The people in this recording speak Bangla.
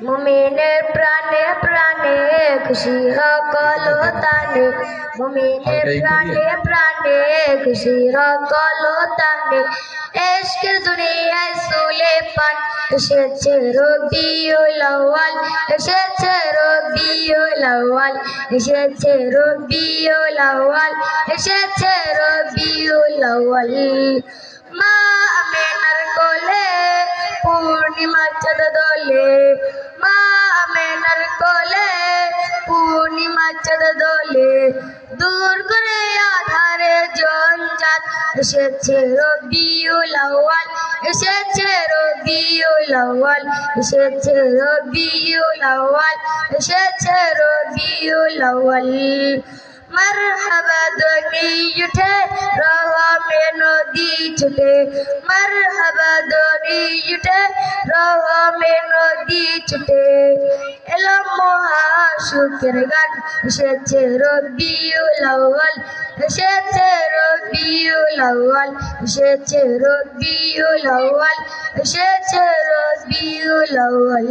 মুমিনের প্রাণে প্রাণে খুশি হকল তানে মুমিনের প্রাণে প্রাণে খুশি হকল তানে এশকের দুনিয়ায় সুলে পান এসেছে রবিউল আউয়াল এসেছে রবিউল আউয়াল এসেছে রবিউল আউয়াল এসেছে রবিউল আউয়াল। মা আমেনার কোলে পূর্ণিমা চাঁদ দোলে চাঁদ দোলে দূর করে আধারে জঞ্জাল। এসেছে রবিউল আউয়াল, এসেছে রবিউল আউয়াল, এসেছে রবিউল আউয়াল, এসেছে রবিউল আউয়াল। মারহাবা ধ্বনি উঠে, রহমে নদী ছুটে। মারহাবা ধ্বনি উঠে, রহমে নদী ছুটে। এলো সুখের গান এসেছে রবিউল আউয়াল এসেছে রবিউল আউয়াল এসেছে রবিউল আউয়াল এসেছে রবিউল আউয়াল।